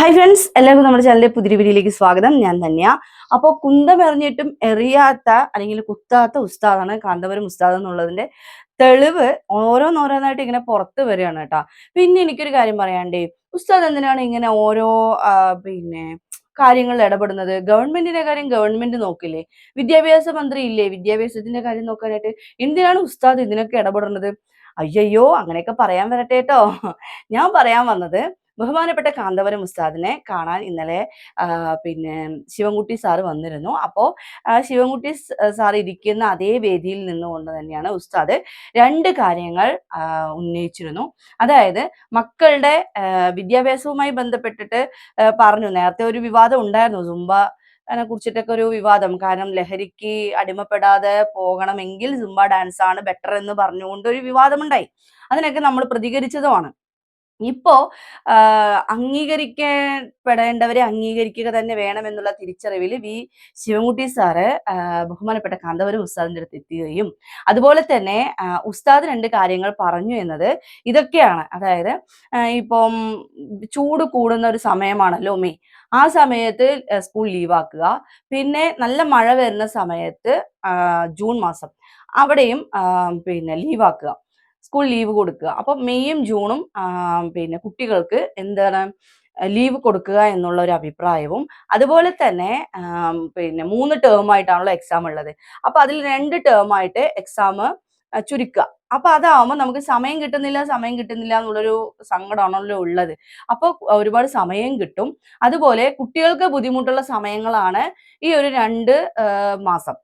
Hi friends എല്ലാവർക്കും നമ്മുടെ ചാനലിലെ പുതിയ വീഡിയോയിലേക്ക് സ്വാഗതം. ഞാൻ തന്നെയാ അപ്പോൾ കുന്തം എറിഞ്ഞിട്ടും എറിയാത്ത അല്ലെങ്കിൽ കുത്താത്ത ഉസ്താദാണ് കാന്തപുരം ഉസ്താദ് എന്നുള്ളതിന്റെ തെളിവ് ഓരോന്നോരോന്നായിട്ട് ഇങ്ങനെ പുറത്ത് വരികയാണ് കേട്ടോ. പിന്നെ എനിക്കൊരു കാര്യം പറയാണ്ടേ ഉസ്താദ് എന്തിനാണ് ഇങ്ങനെ ഓരോ പിന്നെ കാര്യങ്ങളിൽ ഇടപെടുന്നത്? ഗവൺമെന്റിന്റെ കാര്യം ഗവൺമെന്റ് നോക്കില്ലേ? വിദ്യാഭ്യാസ മന്ത്രി ഇല്ലേ? വിദ്യാഭ്യാസത്തിന്റെ കാര്യം നോക്കാനായിട്ട് എന്തിനാണ് ഉസ്താദ് ഇതിനൊക്കെ ഇടപെടുന്നത് അയ്യയ്യോ അങ്ങനെയൊക്കെ പറയാൻ വരട്ടെ കേട്ടോ. ഞാൻ പറയാൻ വന്നത് ബഹുമാനപ്പെട്ട കാന്തപുരം ഉസ്താദിനെ കാണാൻ ഇന്നലെ പിന്നെ ശിവൻകുട്ടി സാറ് വന്നിരുന്നു. അപ്പോൾ ശിവൻകുട്ടി സാർ ഇരിക്കുന്ന അതേ വേദിയിൽ നിന്നുകൊണ്ട് തന്നെയാണ് ഉസ്താദ് രണ്ട് കാര്യങ്ങൾ ഉന്നയിച്ചിരുന്നു. അതായത് മക്കളുടെ വിദ്യാഭ്യാസവുമായി ബന്ധപ്പെട്ടിട്ട് പറഞ്ഞു. നേരത്തെ ഒരു വിവാദം ഉണ്ടായിരുന്നു. സുംബ അതിനെ കുറിച്ചിട്ടൊക്കെ ഒരു വിവാദം. കാരണം ലഹരിക്ക് അടിമപ്പെടാതെ പോകണമെങ്കിൽ സുംബ ഡാൻസ് ആണ് ബെറ്റർ എന്ന് പറഞ്ഞുകൊണ്ട് ഒരു വിവാദമുണ്ടായി. അതിനൊക്കെ നമ്മൾ പ്രതികരിച്ചതുമാണ്. ഇപ്പോ അംഗീകരിക്കപ്പെടേണ്ടവരെ അംഗീകരിക്കുക തന്നെ വേണമെന്നുള്ള തിരിച്ചറിവിൽ വി. ശിവൻകുട്ടി സാറ് ബഹുമാനപ്പെട്ട കാന്തപുരം ഉസ്താദിന്റെ അടുത്ത് എത്തുകയും അതുപോലെ തന്നെ ഉസ്താദ് രണ്ട് കാര്യങ്ങൾ പറഞ്ഞു എന്നത് ഇതൊക്കെയാണ്. അതായത് ഇപ്പം ചൂട് കൂടുന്ന ഒരു സമയമാണല്ലോ മെയ്. ആ സമയത്ത് സ്കൂൾ ലീവാക്കുക. പിന്നെ നല്ല മഴ വരുന്ന സമയത്ത് ജൂൺ മാസം അവിടെയും പിന്നെ ലീവാക്കുക. സ്കൂൾ ലീവ് കൊടുക്കുക. അപ്പൊ മെയ്യും ജൂണും പിന്നെ കുട്ടികൾക്ക് എന്താണ് ലീവ് കൊടുക്കുക എന്നുള്ള ഒരു അഭിപ്രായവും അതുപോലെ തന്നെ പിന്നെ മൂന്ന് ടേം ആയിട്ടാണല്ലോ എക്സാം ഉള്ളത്. അപ്പൊ അതിൽ രണ്ട് ടേം ആയിട്ട് എക്സാം ചുരുക്കുക. അപ്പൊ അതാവുമ്പോൾ നമുക്ക് സമയം കിട്ടുന്നില്ല സമയം കിട്ടുന്നില്ല എന്നുള്ളൊരു സങ്കടമാണല്ലോ ഉള്ളത്. അപ്പോൾ ഒരുപാട് സമയം കിട്ടും. അതുപോലെ കുട്ടികൾക്ക് ബുദ്ധിമുട്ടുള്ള സമയങ്ങളാണ് ഈ ഒരു രണ്ട് മാസം.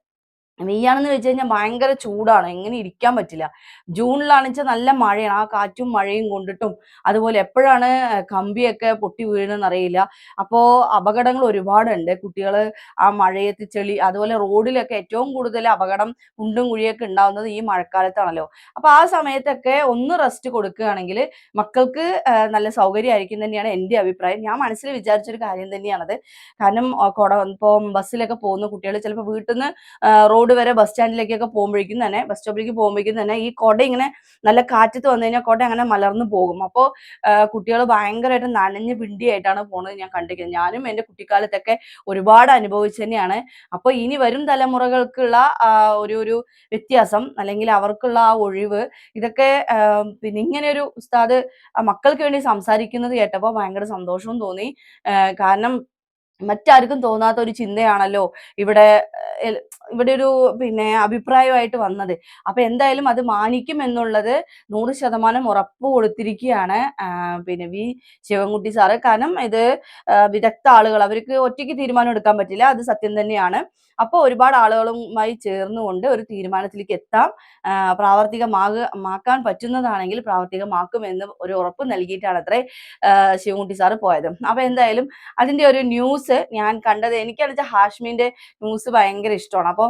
മെയ്യാണെന്ന് വെച്ച് കഴിഞ്ഞാൽ ഭയങ്കര ചൂടാണ്. എങ്ങനെ ഇരിക്കാൻ പറ്റില്ല. ജൂണിലാണെന്ന് വെച്ചാൽ നല്ല മഴയാണ്. ആ കാറ്റും മഴയും കൊണ്ടിട്ടും അതുപോലെ എപ്പോഴാണ് കമ്പിയൊക്കെ പൊട്ടി വീഴണമെന്ന് അറിയില്ല. അപ്പോൾ അപകടങ്ങൾ ഒരുപാടുണ്ട്. കുട്ടികൾ ആ മഴയത്ത് ചെളി അതുപോലെ റോഡിലൊക്കെ ഏറ്റവും കൂടുതൽ അപകടം കുണ്ടും കുഴിയൊക്കെ ഉണ്ടാവുന്നത് ഈ മഴക്കാലത്താണല്ലോ. അപ്പോൾ ആ സമയത്തൊക്കെ ഒന്ന് റെസ്റ്റ് കൊടുക്കുകയാണെങ്കിൽ മക്കൾക്ക് നല്ല സൗകര്യമായിരിക്കും തന്നെയാണ് എന്റെ അഭിപ്രായം. ഞാൻ മനസ്സിൽ വിചാരിച്ചൊരു കാര്യം തന്നെയാണത്. കാരണം ഇപ്പോൾ ബസ്സിലൊക്കെ പോകുന്ന കുട്ടികൾ ചിലപ്പോൾ വീട്ടിൽ നിന്ന് റോഡ് വരെ ബസ് സ്റ്റാൻഡിലേക്കൊക്കെ പോകുമ്പോഴേക്കും തന്നെ ബസ് സ്റ്റോപ്പിലേക്ക് പോകുമ്പോഴേക്കും തന്നെ ഈ കൊട ഇങ്ങനെ നല്ല കാറ്റത്ത് വന്നു കഴിഞ്ഞാൽ കൊട അങ്ങനെ മലർന്നു പോകും. അപ്പോൾ കുട്ടികൾ ഭയങ്കരമായിട്ട് നനഞ്ഞ് പിണ്ടിയായിട്ടാണ് പോണത് ഞാൻ കണ്ടിരിക്കുന്നത്. ഞാനും എന്റെ കുട്ടിക്കാലത്തൊക്കെ ഒരുപാട് അനുഭവിച്ചു തന്നെയാണ്. അപ്പോൾ ഇനി വരും തലമുറകൾക്കുള്ള ഒരു ഒരു വ്യത്യാസം അല്ലെങ്കിൽ അവർക്കുള്ള ആ ഒഴിവ് ഇതൊക്കെ പിന്നെ ഇങ്ങനെ ഒരു ഉസ്താദ് മക്കൾക്ക് വേണ്ടി സംസാരിക്കുന്നത് കേട്ടപ്പോൾ ഭയങ്കര സന്തോഷവും തോന്നി. കാരണം മറ്റാർക്കും തോന്നാത്ത ഒരു ചിന്തയാണല്ലോ ഇവിടെ ഇവിടെ ഒരു പിന്നെ അഭിപ്രായമായിട്ട് വന്നത്. അപ്പൊ എന്തായാലും അത് മാനിക്കും എന്നുള്ളത് നൂറ് ശതമാനം ഉറപ്പ് കൊടുത്തിരിക്കുകയാണ് പിന്നെ വി ശിവൻകുട്ടി സാറ്. കാരണം ഇത് വിദഗ്ധ ആളുകൾ അവർക്ക് ഒറ്റയ്ക്ക് തീരുമാനം എടുക്കാൻ പറ്റില്ല അത് സത്യം തന്നെയാണ്. അപ്പോൾ ഒരുപാട് ആളുകളുമായി ചേർന്നുകൊണ്ട് ഒരു തീരുമാനത്തിലേക്ക് എത്താം. പ്രാവർത്തികമാക്കാൻ പ്രാവർത്തികമാക മാക്കാൻ പറ്റുന്നതാണെങ്കിൽ പ്രാവർത്തികമാക്കുമെന്ന് ഒരു ഉറപ്പ് നൽകിയിട്ടാണ് അത്രേ ശിവൻകുട്ടി സാറ് പോയത്. അപ്പൊ എന്തായാലും അതിന്റെ ഒരു ന്യൂസ് ഞാൻ കണ്ടത് എനിക്കാണെന്ന് വെച്ചാൽ ഹാഷ്മിന്റെ ന്യൂസ് ഭയങ്കര ഇഷ്ടമാണ്. അപ്പോൾ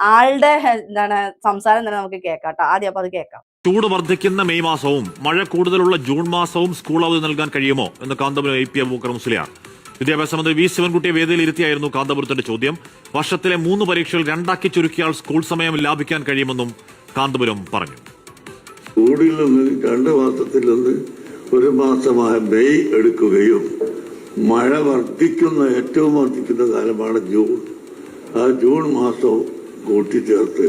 ആളുടെ എന്താണ് സംസാരം തന്നെ നമുക്ക് കേൾക്കാം ട്ടോ. ആദ്യം അപ്പൊ അത് കേൾക്കാം. ചൂട് വർദ്ധിക്കുന്ന മെയ് മാസവും മഴ കൂടുതലുള്ള ജൂൺ മാസവും സ്കൂൾ അവധി നൽകാൻ കഴിയുമോ എന്ന് കാന്തപുരം എ പി അബൂക്കർ മുസ്ലിയാർ വിദ്യാഭ്യാസ മന്ത്രി വി ശിവൻകുട്ടിയെ വേദിയിൽ ഇരുത്തിയായിരുന്നു കാന്തപുരത്തിന്റെ ചോദ്യം. വർഷത്തിലെ മൂന്ന് പരീക്ഷകൾ രണ്ടാക്കി ചുരുക്കിയാൽ സ്കൂൾ സമയം ലാഭിക്കാൻ കഴിയുമെന്നും കാന്തപുരം പറഞ്ഞു. സ്കൂളിൽ നിന്ന് രണ്ട് മാസത്തിൽ നിന്ന് ഒരു മാസമായ മെയ് എടുക്കുകയും മഴ വർദ്ധിക്കുന്ന ഏറ്റവും വർദ്ധിക്കുന്ന കാലമാണ് ജൂൺ. ആ ജൂൺ മാസം കൂട്ടിച്ചേർത്ത്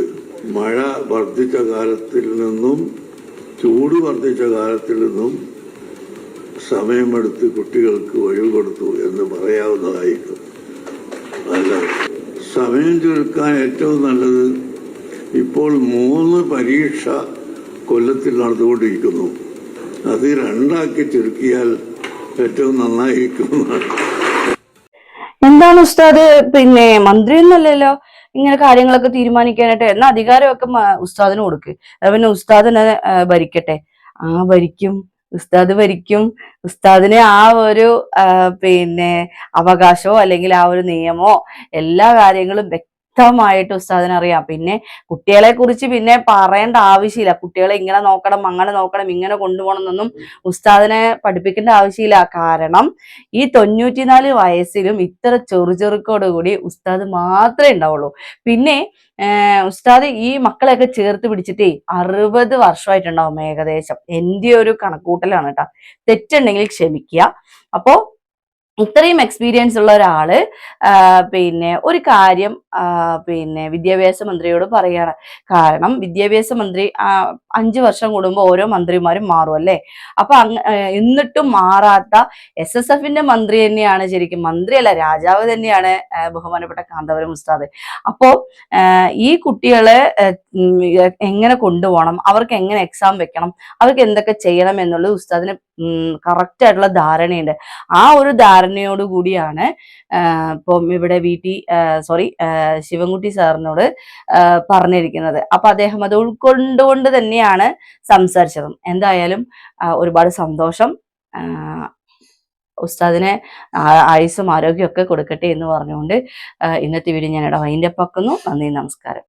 മഴ വർദ്ധിച്ച കാലത്തിൽ നിന്നും ചൂട് വർദ്ധിച്ച കാലത്തിൽ നിന്നും സമയമെടുത്ത് കുട്ടികൾക്ക് ഒഴിവ് കൊടുത്തു എന്ന് പറയാവുന്നതായിരിക്കും. അല്ല സമയം ചുരുക്കാൻ ഏറ്റവും നല്ലത് ഇപ്പോൾ മൂന്ന് പരീക്ഷ കൊല്ലത്തിൽ നടന്നുകൊണ്ടിരിക്കുന്നു. അത് രണ്ടാക്കി ചുരുക്കിയാൽ ഏറ്റവും നന്നായിരിക്കും. എന്താണ് ഉസ്താദ്? പിന്നെ മന്ത്രി ഒന്നല്ലല്ലോ ഇങ്ങനെ കാര്യങ്ങളൊക്കെ തീരുമാനിക്കാനായിട്ട് എന്നാ അധികാരമൊക്കെ ഉസ്താദിന് കൊടുക്ക്. പിന്നെ ഉസ്താദിനെ ഭരിക്കട്ടെ. ആ ഭരിക്കും. ഉസ്താദ് ഭരിക്കും. ഉസ്താദിനെ ആ ഒരു പിന്നെ അവകാശമോ അല്ലെങ്കിൽ ആ ഒരു നിയമമോ എല്ലാ കാര്യങ്ങളും വ്യക്തമായിട്ട് ഉസ്താദിന് അറിയാം. പിന്നെ കുട്ടികളെ കുറിച്ച് പിന്നെ പറയേണ്ട ആവശ്യമില്ല. കുട്ടികളെ ഇങ്ങനെ നോക്കണം അങ്ങനെ നോക്കണം ഇങ്ങനെ കൊണ്ടുപോകണം എന്നൊന്നും ഉസ്താദിനെ പഠിപ്പിക്കേണ്ട ആവശ്യമില്ല. കാരണം ഈ തൊണ്ണൂറ്റിനാല് വയസ്സിലും ഇത്ര ചെറുചെറുക്കോട് കൂടി ഉസ്താദ് മാത്രമേ ഉണ്ടാവുള്ളൂ. പിന്നെ ഉസ്താദ് ഈ മക്കളെയൊക്കെ ചേർത്ത് പിടിച്ചിട്ടേ അറുപത് വർഷമായിട്ടുണ്ടാവും ഏകദേശം. എന്റെ ഒരു കണക്കൂട്ടലാണ് കേട്ടോ. തെറ്റുണ്ടെങ്കിൽ ക്ഷമിക്കുക. അപ്പോ ഇത്രയും എക്സ്പീരിയൻസ് ഉള്ള ഒരാൾ പിന്നെ ഒരു കാര്യം പിന്നെ വിദ്യാഭ്യാസ മന്ത്രിയോട് പറയാണ്. കാരണം വിദ്യാഭ്യാസ മന്ത്രി അഞ്ചു വർഷം കൂടുമ്പോൾ ഓരോ മന്ത്രിമാരും മാറും അല്ലേ? അപ്പൊ എന്നിട്ടും മാറാത്ത എസ് എസ് എഫിന്റെ മന്ത്രി തന്നെയാണ് ശരിക്കും. മന്ത്രിയല്ല രാജാവ് തന്നെയാണ് ബഹുമാനപ്പെട്ട കാന്തപുരം ഉസ്താദ്. അപ്പോ ഈ കുട്ടികളെ എങ്ങനെ കൊണ്ടുപോകണം? അവർക്ക് എങ്ങനെ എക്സാം വെക്കണം? അവർക്ക് എന്തൊക്കെ ചെയ്യണം എന്നുള്ളത് ഉസ്താദിന് കറക്റ്റ് ആയിട്ടുള്ള ധാരണയുണ്ട്. ആ ഒരു ധാരണയോട് കൂടിയാണ് ഇപ്പം ഇവിടെ വി ടി സോറി ശിവൻകുട്ടി സാറിനോട് പറഞ്ഞിരിക്കുന്നത്. അപ്പൊ അദ്ദേഹം അത് ഉൾക്കൊണ്ടുകൊണ്ട് തന്നെയാണ് സംസാരിച്ചതും. എന്തായാലും ഒരുപാട് സന്തോഷം. ഉസ്താദിനെ ആയുസ്സും ആരോഗ്യമൊക്കെ കൊടുക്കട്ടെ എന്ന് പറഞ്ഞുകൊണ്ട് ഇന്നത്തെ വീഡിയോ ഞാൻ ഇവിടെ വൈൻഡപ്പ് ആക്കുന്നു. നന്ദി നമസ്കാരം.